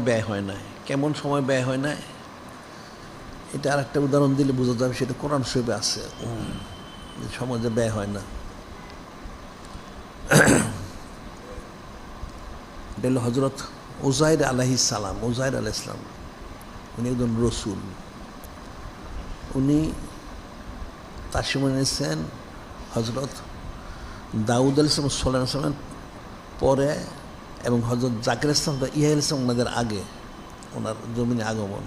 ব্যয় হয় না কেমন সময় ব্যয় হয় না এটা আর একটা উদাহরণ দিলে বোঝা যাবে সেটা কোরআন শরীফে আছে। যে ব্যয় হয় না। এটা হজরত ওজাইর আলাহি সালাম ওজাইর আলাহ ইসলাম উনি একজন রসুল। উনি তার সময় এনেছেন হজরত দাউদ আল ইসলাম সোলাম ইসলামের পরে এবং হজরত জাকির ইসলাম বা ইয়া ইসলাম ওনাদের আগে ওনার জমিনে আগমন।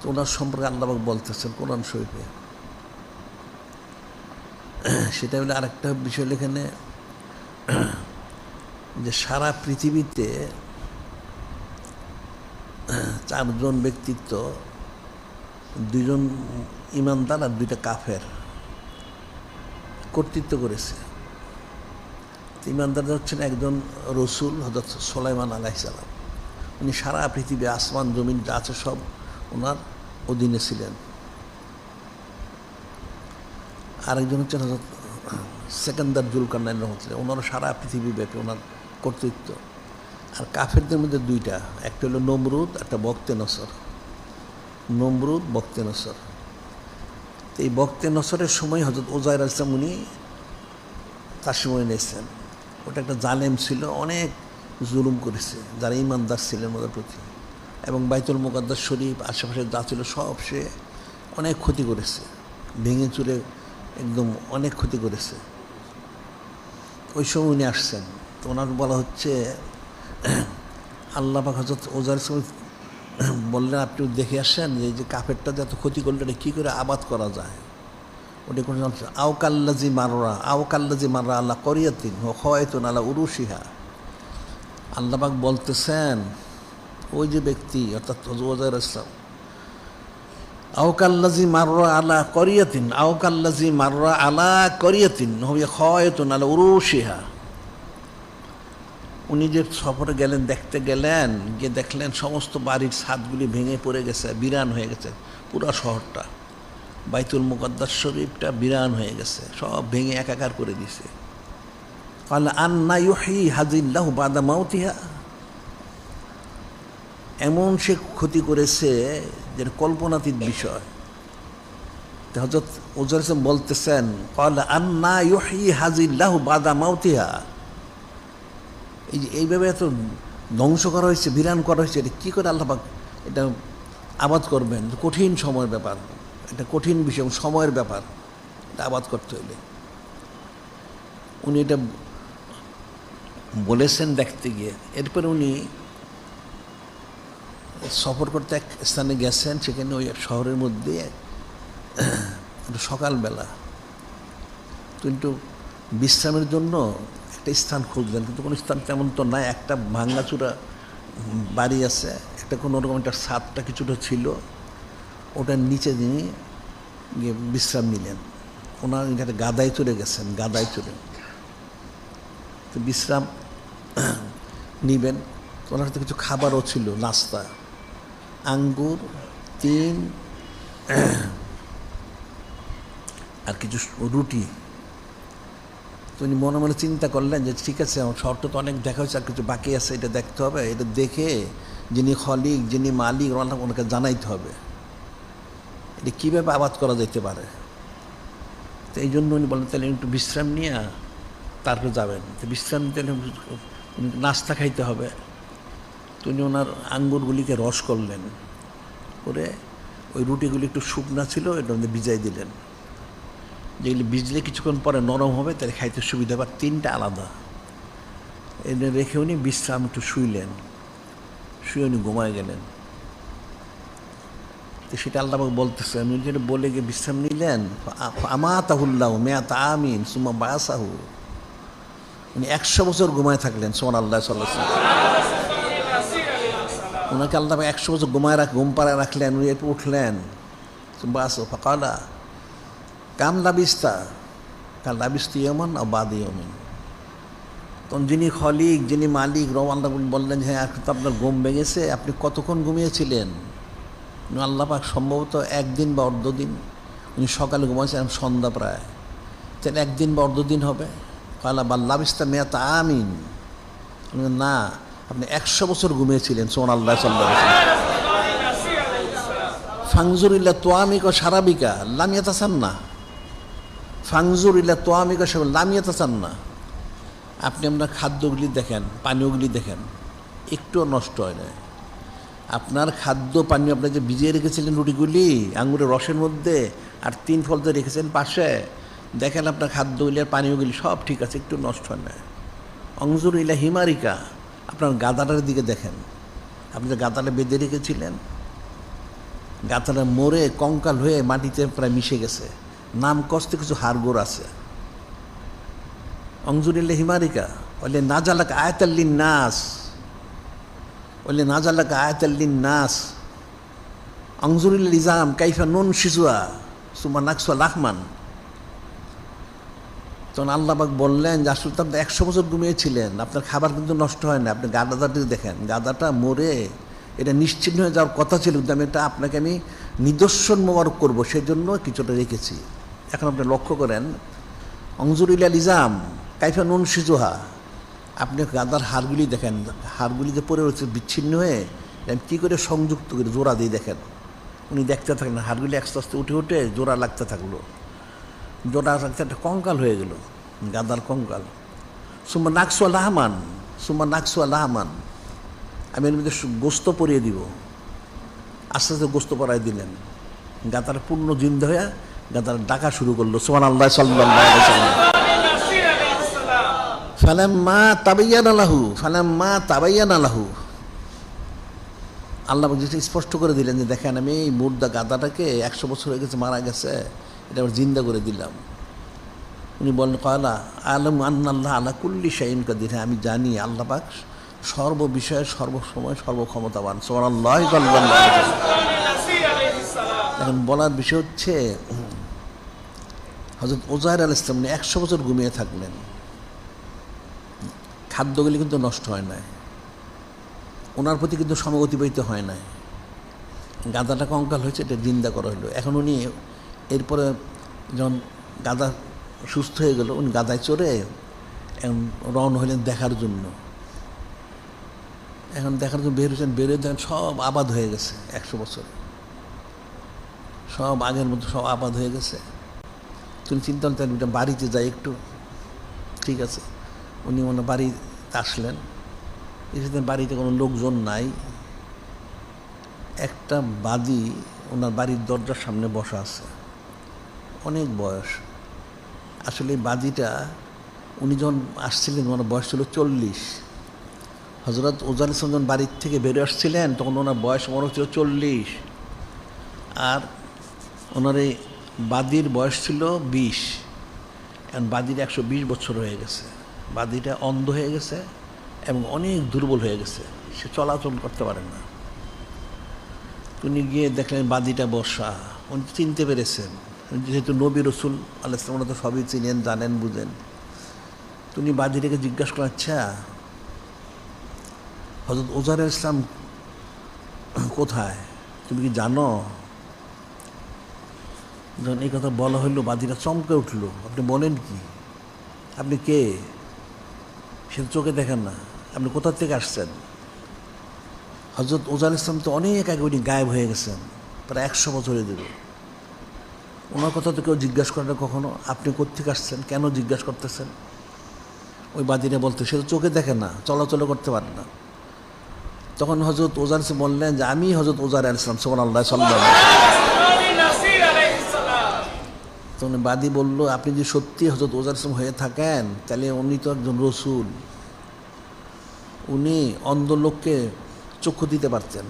তো ওনার সম্পর্কে আল্লাহবাক বলতেছেন কোরআন শরীফে। সেটা হলো আরেকটা বিষয় এখানে, যে সারা পৃথিবীতে চারজন ব্যক্তিত্ব, দুইজন ইমানদার আর দুইটা কাফের কর্তৃত্ব করেছে। ইমানদার হচ্ছেন একজন রসুল হজরত সোলাইমান আলাইসালাম উনি সারা পৃথিবী আসমান, জমিন যা আছে সব ওনার অধীনে ছিলেন। আরেকজন হচ্ছেন হজরত সেকেন্দার জুলকান্নাইন রহমতুল্লাহ। ওনারও সারা পৃথিবী ব্যাপী ওনার কর্তৃত্ব। আর কাফেরদের মধ্যে দুইটা, একটা হলো নমরুদ, একটা বক্তে নসর। নমরুদ বক্তে নসর। এই বক্তে নসরের সময় হজরত ওজাইর আসলাম উনি তার সময় নিয়েছেন ওটা একটা জালেম ছিল, অনেক জুলুম করেছে, যারা ইমানদার ছিলেন ওদের প্রতি। এবং বাইতুল মুকাদ্দাস শরীফ, আশেপাশে যা ছিল সব সে অনেক ক্ষতি করেছে, ভেঙে চুরে একদম অনেক ক্ষতি করেছে। ওই সময় উনি আসছেন, তো ওনার বলা হচ্ছে, আল্লাহ হজরত ওজার সময় বললেন, আপনি দেখে আসেন যে কাফেরটা যে এত ক্ষতি করলে, এটা কী করে আবাদ করা যায়? ওটা কোনো আও কাল্লাজি মাররা আও কাল্লাজি মাররা আল্লাহ করিয়াতিন, ও হয়তুন আল্লাহ উরুশিহা। আল্লাহবাক বলতেছেন, ওই যে ব্যক্তি, অর্থাৎ ওজার ইসলাম আওকাল্লাজি মাররা আলা করিয়াতিন আওকাল্লাজি মাররা আলা করিয়াতিন হবে হয়তুন আলা উরুশিহা। উনি যে সফরে গেলেন, দেখতে গেলেন, গিয়ে দেখলেন সমস্ত বাড়ির ছাদগুলি ভেঙে পড়ে গেছে, বিরান হয়ে গেছে, পুরো শহরটা। বাইতুল মুকদ্দাস শরীফটা বিরান হয়ে গেছে, সব ভেঙে একাকার করে দিছে। এমন সে ক্ষতি করেছে যে কল্পনাতীত বিষয়। হজরত বলতেছেন আন্না হাজিল্লাহ বাদা মাউতিহা। এই যে এইভাবে এত ধ্বংস করা হয়েছে, বিরান করা হয়েছে, এটা কী করে আল্লাপাক এটা আবাদ করবেন? কঠিন সময়ের ব্যাপার। এটা কঠিন বিষয় সময়ের ব্যাপার আবাদ করতে হইলে। উনি এটা বলেছেন দেখতে গিয়ে। এরপরে উনি সফর করতে এক স্থানে গেছেন, সেখানে ওই শহরের মধ্যে সকালবেলা। কিন্তু বিশ্রামের জন্য একটা স্থান খুঁজলেন, কিন্তু কোনো স্থান তেমন তো নাই। একটা ভাঙ্গাচুরা বাড়ি আছে, একটা কোনো রকম একটা ছাদটা কিছুটা ছিল। ওটার নিচে তিনি গিয়ে বিশ্রাম নিলেন, ওনার এখানে গাদায় চড়ে গেছেন, গাদায় চড়ে। তো বিশ্রাম নিবেন। ওনার হাতে কিছু খাবারও ছিল, নাস্তা। আঙ্গুর, তিন, আর কিছু রুটি। তো উনি মনে মনে চিন্তা করলেন যে, ঠিক আছে, আমার শহরটা তো অনেক দেখা হয়েছে, আর কিছু বাকি আছে, এটা দেখতে হবে। এটা দেখে যিনি খলিক, যিনি মালিক, ওনাকে জানাইতে হবে। এটা কীভাবে আবাদ করা যেতে পারে? তো এই জন্য উনি বলেন তাহলে একটু বিশ্রাম নিয়ে তারপরে যাবেন। তো বিশ্রাম নিতে নাস্তা খাইতে হবে। তো উনি ওনার আঙ্গুরগুলিকে রস করলেন, করে ওই রুটিগুলি একটু শুকনা ছিল এটা মধ্যে ভিজাই দিলেন। যেগুলি ভিজলে কিছুক্ষণ পরে নরম হবে, তাহলে খাইতে সুবিধা হবে। তিনটা আলাদা। এনে রেখে উনি বিশ্রাম একটু শুইলেন। শুয়ে উনি ঘুমায় গেলেন। তো সেটা আল্লাহ বলতেছে উনি যেটা বলে গিয়ে বিশ্রাম নিলেন আমা তাহুল্লাহ মেয়া তা আমিন সুমা বায়াসাহু উনি একশো বছর ঘুমায় থাকলেন সোমান আল্লাহ সাল্লাহ ওনাকে আল্লাহ একশো বছর ঘুমায় রাখ, ঘুম পাড়ায় রাখলেন, উনি একটু উঠলেন বাস ফাঁকালা, কাম লাবিস্তা? কাল লাবিস্তি ইয়মন আর বাদ ইয়মিন তখন যিনি খলিক, যিনি মালিক রম আল্লাহ বললেন হ্যাঁ তো আপনার ঘুম ভেঙেছে, আপনি কতক্ষণ ঘুমিয়েছিলেন? আল্লাহ পাক সম্ভবত একদিন বা অর্ধদিন, উনি সকালে ঘুমাইছেন সন্ধ্যা প্রায়। তাহলে একদিন বা অর্ধদিন হবে। কালা বা লাবিস্তা মেয়াতা আমিন। না, আপনি একশো বছর ঘুমিয়েছিলেন সোমান আল্লাহ সাল্লাহ ফাংজুরিল্লা তোয়ামিক সারাবিকা লামিয়া তাসান না ফাংজুরিল্লা তোয়ামিক লামিয়া তাসান না আপনি আপনার খাদ্যগুলি দেখেন, পানীয়গুলি দেখেন, একটুও নষ্ট হয় না আপনার খাদ্য পানীয় আপনি যে ভিজিয়ে রেখেছিলেন রুটিগুলি আঙুরের রসের মধ্যে, আর তিন ফল যে রেখেছেন পাশে, দেখেন আপনার খাদ্যগুলি আর পানীয়গুলি সব ঠিক আছে, একটু নষ্ট হয় না। অংজুর ইলা হিমারিকা, আপনার গাদাটার দিকে দেখেন। আপনি যে গাদাটা বেঁধে রেখেছিলেন, গাদাটা মরে কঙ্কাল হয়ে মাটিতে প্রায় মিশে গেছে। নাম কষ্টে কিছু হাড়গোড় আছে। অংজুরিল্লা হিমারিকা, বলে, নাজালাক আয়াতাল্লিন নাস বলে নাজালাক আয়াতাল্লিন নাস অংজুরিল ইজাম কাইফা নুন শিজুয়া সুমা নাকসুয়া লাহমান তখন আল্লাহবাক বললেন যে, আসলে আপনি একশো বছর ঘুমিয়েছিলেন, আপনার খাবার কিন্তু নষ্ট হয় না, আপনি গাদাটা দেখেন, গাদাটা মরে, এটা নিশ্চিন্ন হয়ে যাওয়ার কথা ছিল, কিন্তু আমি এটা আপনাকে আমি নিদর্শন মোবারক করব সেই জন্য কিছুটা রেখেছি। এখন আপনি লক্ষ্য করেন অংজুরিলা লিজাম কাইফা নুন সিজোহা আপনি গাদার হাড়গুলি দেখেন, হাড়গুলি যে পড়ে রয়েছে বিচ্ছিন্ন হয়ে কী করে সংযুক্ত করে জোড়া দিয়ে দেখেন? উনি দেখতে থাকলেন, হাড়গুলি আস্তে আস্তে উঠে উঠে জোড়া লাগতে থাকল। জোড়া লাগতে একটা কঙ্কাল হয়ে গেল, গাদার কঙ্কাল। সুম্মা নাকসুয়া লাহমান, সুম্মা নাকসুয়া লাহমান। আমি এর মধ্যে গোস্ত পরিয়ে দিব। আস্তে আস্তে গোস্ত পরাই দিলেন। গাতার পূর্ণ জিন্দা হয়ে গাতার ডাকা শুরু করল। সোমান আল্লাহ সাল্লাহ ফালাম্মা তাবাইয়ান আলাহু ফালাম্মা তাবাইয়ান আলাহু আল্লাহ যেটা স্পষ্ট করে দিলেন যে, দেখেন আমি এই মুর্দা গাদাটাকে একশো বছর হয়ে গেছে মারা গেছে, এটা আবার জিন্দা করে দিলাম। উনি বলেন কয়লা? আলম আন্নাল্লাহ আলা কুল্লি শাইন কাদির। হ্যাঁ আমি জানি আল্লাহ পাক সর্ববিষয়ে সর্বসময় সর্বক্ষমতাবান। আল্লাহ এখন বলার বিষয় হচ্ছে হজরত ওজাহের আল ইসলাম একশো বছর ঘুমিয়ে থাকলেন। খাদ্যগুলি কিন্তু নষ্ট হয় নাই ওনার প্রতি কিন্তু সময় অতিবাহিত হয় নাই গাদাটা কঙ্কাল হয়েছে, এটা জিন্দা করা হলো। এখন উনি এরপরে যখন গাদা সুস্থ হয়ে গেল, উনি গাদায় চড়ে এখন রওনা হলেন দেখার জন্য। এখন দেখার জন্য বের হয়েছেন বেরোয় দেখেন সব আবাদ হয়ে গেছে একশো বছর। সব আগের মতো সব আবাদ হয়ে গেছে। তুমি চিন্তা করতেন বাড়িতে যাই একটু। ঠিক আছে। উনি হয় বাড়িতে আসলেন। এসে বাড়িতে কোনো লোকজন নাই। একটা বাদি ওনার বাড়ির দরজার সামনে বসা আছে। অনেক বয়স। আসলে এই বাদিটা উনি যখন আসছিলেন, ওনার বয়স ছিল চল্লিশ। হজরত ওজান ইসলাম যখন বাড়ির থেকে বেরো আসছিলেন, তখন ওনার বয়স মনে হচ্ছিল চল্লিশ। আর ওনার এই বাদির বয়স ছিল বিশ। এখন বাদির একশো বিশ বছর হয়ে গেছে। বাদিটা অন্ধ হয়ে গেছে এবং অনেক দুর্বল হয়ে গেছে। সে চলাচল করতে পারে না। উনি গিয়ে দেখলেন বাদিটা বসা উনি চিনতে পেরেছেন। যেহেতু নবী রসুল, আল্লাহ তো সবই চিনেন, জানেন, বুঝেন। তুমি বাদিটাকে জিজ্ঞাসা করেন আচ্ছা হজরত ওজার ইসলাম কোথায়? তুমি কি জানো? যখন এই কথা বলা হইল বাদিটা চমকে উঠল। আপনি বলেন কি? আপনি কে? সে তো চোখে দেখেন না। আপনি কোথা থেকে আসছেন? হজরত ওজাল ইসলাম তো অনেক আগে উনি গায়েব হয়ে গেছেন, প্রায় একশো বছরে দেবে ওনার কথা তো কেউ জিজ্ঞাসা করে না কখনো, আপনি কোথেকে আসছেন? কেন জিজ্ঞাসা করতেছেন? ওই বাদিনে বলতে, সে তো চোখে দেখে না চলাচল করতে পারে না। তখন হজরত ওজার বললেন যে, আমি হজরত ওজার আল ইসলাম সোমান আল্লাহ সাল্লাহ তখন বাদী বলল, আপনি যদি সত্যি হজরত ওজার ইসলাম হয়ে থাকেন, তাহলে উনি তো একজন রসুল। উনি অন্ধ লোককে চক্ষু দিতে পারতেন।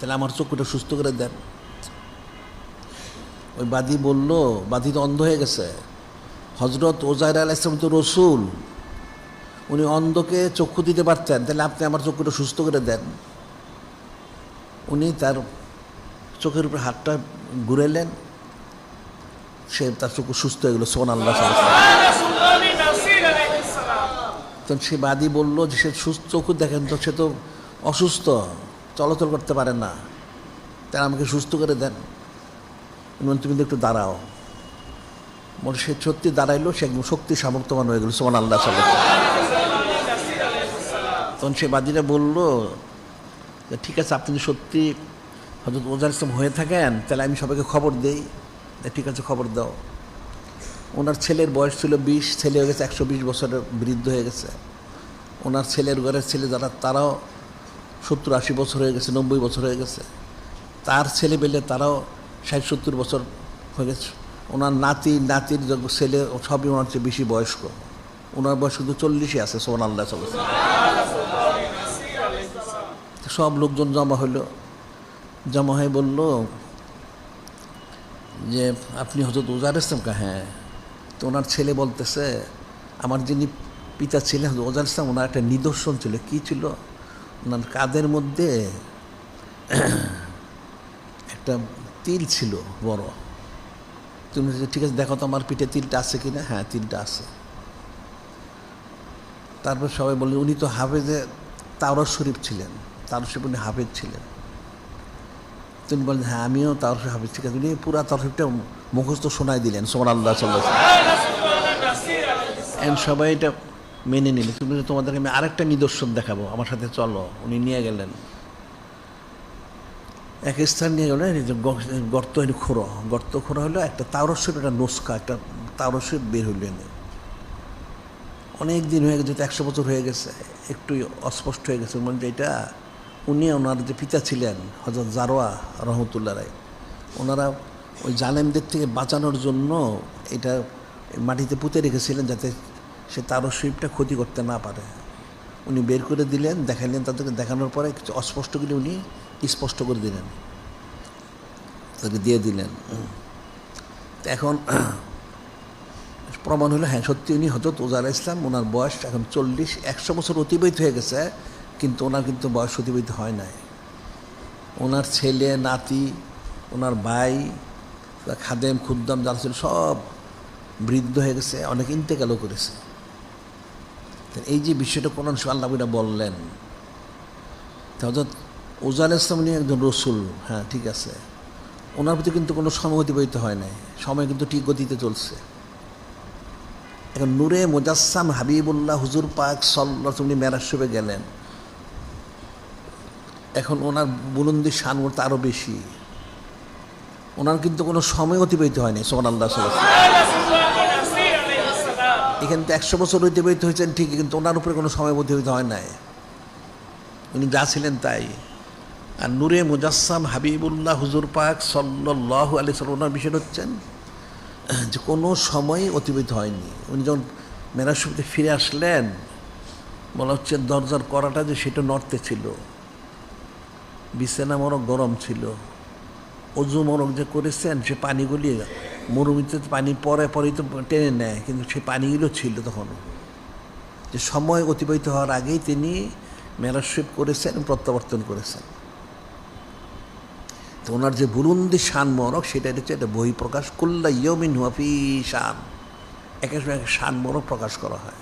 তাহলে আমার চক্ষুটা সুস্থ করে দেন। ওই বাদী বলল, বাদী তো অন্ধ হয়ে গেছে। হজরত ওজাইর আল ইসলাম তো রসুল। উনি অন্ধকে চক্ষু দিতে পারতেন, তাহলে আপনি আমার চক্ষুটা সুস্থ করে দেন। উনি তার চোখের উপর হাতটা ঘুরেলেন। সে তার চক্ষু সুস্থ হয়ে গেল সোন আল্লাহ তখন সে বাদী বলল যে সে সুস্থ, চোখ দেখেন তো, সে তো অসুস্থ, চলাচল করতে পারে না। তাই আমাকে সুস্থ করে দেন। তুমি তো একটু দাঁড়াও। মনে সে সত্যি দাঁড়াইলো, সে একদম শক্তি সামর্থ্যবান হয়ে গেল সোমান আল্লাহ সাল্লাহ তখন সে বাদীরা বলল, যে ঠিক আছে, আপনি সত্যি হয়তো ওজার ইসলাম হয়ে থাকেন, তাহলে আমি সবাইকে খবর দেই। ঠিক আছে, খবর দাও। ওনার ছেলের বয়স ছিল বিশ, ছেলে হয়ে গেছে একশো বিশ বছরের বৃদ্ধ হয়ে গেছে। ওনার ছেলের ঘরের ছেলে যারা, তারাও সত্তর আশি বছর হয়ে গেছে, নব্বই বছর হয়ে গেছে। তার ছেলে পেলে তারাও ষাট, সত্তর বছর হয়ে গেছে। ওনার নাতি, নাতির ছেলে, সবই ওনার চেয়ে বেশি বয়স্ক। ওনার বয়স শুধু চল্লিশে আছে সোমান আল্লাহ চলেছে সব লোকজন জমা হইল। জমা হয়ে বলল যে আপনি হজরত ওজার ইসলাম কা হ্যাঁ। তো ওনার ছেলে বলতেছে, আমার যিনি পিতা ছিলেন ওজার ইসলাম ওনার একটা নিদর্শন ছিল। কি ছিল? ওনার কাদের মধ্যে একটা তিল ছিল বড়। তুমি ঠিক আছে, দেখো তো আমার পিঠে তিলটা আছে কিনা? হ্যাঁ তিলটা আছে। তারপর সবাই বলল, উনি তো হাফেজে তাওরাত শরীফ ছিলেন। তাওরাত শরীফ উনি হাফেজ ছিলেন। তিনি বলেন হ্যাঁ আমিও শরীফ হাফেজ ঠিক আছে। পুরা শরীফটা মুখস্থ শোনাই দিলেন সোমান আল্লাহ সাল্লাহ সবাই এটা মেনে নিল। তুমি তোমাদেরকে আমি আরেকটা নিদর্শন দেখাবো, আমার সাথে চলো। উনি নিয়ে গেলেন। এক স্থান নিয়ে গেলেন, এই যে গ- গর্ত হইল খোঁড়ো। গর্ত খোঁড়ো হলো একটা তাওরস্যের একটা নস্কা, একটা তাওরস্যের বের হইল এনে। অনেক দিন হয়ে গেছে, একশো বছর হয়ে গেছে একটু অস্পষ্ট হয়ে গেছে। মানে এটা উনি ওনার যে পিতা ছিলেন হজরত জারোয়া রহমতুল্লাহ রায় ওনারা ওই জালেমদের থেকে বাঁচানোর জন্য এটা মাটিতে পুঁতে রেখেছিলেন যাতে সে তারও শিল্পটা ক্ষতি করতে না পারে। উনি বের করে দিলেন, দেখালেন তাদেরকে, দেখানোর পরে কিছু অস্পষ্টগুলি উনি স্পষ্ট করে দিলেন। তাদেরকে দিয়ে দিলেন। এখন প্রমাণ হলো হ্যাঁ সত্যি উনি হজরত ওজার ইসলাম, ওনার বয়স এখন চল্লিশ, একশো বছর অতিবাহিত হয়ে গেছে। কিন্তু ওনার কিন্তু বয়স অতিবাহিত হয় নাই। ওনার ছেলে, নাতি, ওনার ভাই, খাদেম, খুদ্দাম, যারা ছিল সব বৃদ্ধ হয়ে গেছে, অনেক ইন্তেকালও করেছে। এই যে বিষয়টা কোরআন শরীফ আল্লাহ এটা বললেন হজরত ওজার ইসলাম উনি একজন রসুল হ্যাঁ ঠিক আছে। ওনার প্রতি কিন্তু কোনো সময় অতিবাহিত হয় নাই, সময় কিন্তু ঠিক গতিতে চলছে। এখন নূরে মোজাসসাম হাবিবুল্লাহ হুজুর পাক সল্লা উনি মেরাশবে গেলেন। এখন ওনার বুলন্দি শান ওর আরও বেশি। ওনার কিন্তু কোনো সময় অতিবাহিত হয়নি সোমান এখানে তো একশো বছর অতিবাহিত হয়েছেন ঠিকই কিন্তু ওনার উপরে কোনো সময় অতিবাহিত হয় নাই। উনি যা ছিলেন তাই। আর নূরে মুজাসসাম হাবিবুল্লাহ হুজুর পাক সাল্লাহ আলি ওনার বিষয়টা হচ্ছেন যে কোনো সময় অতিবাহিত হয়নি। উনি যখন মেরাশুতে ফিরে আসলেন, বলা হচ্ছে দরজার করাটা যে সেটা নড়তে ছিল। বিছানা মরক গরম ছিল। অজু মরক যে করেছেন, সে পানিগুলি মরুমিতে পানি পরে পরেই তো টেনে নেয়, কিন্তু সে পানিগুলো ছিল তখন যে সময় অতিবাহিত হওয়ার আগেই তিনি মেরাশিপ করেছেন, প্রত্যাবর্তন করেছেন। তো ওনার যে বুলুন্দি শান মরক সেটা হচ্ছে একটা বই প্রকাশ করল্লা ইয়মিন হুয়াফি শান। একের সময় এক শান মরক প্রকাশ করা হয়।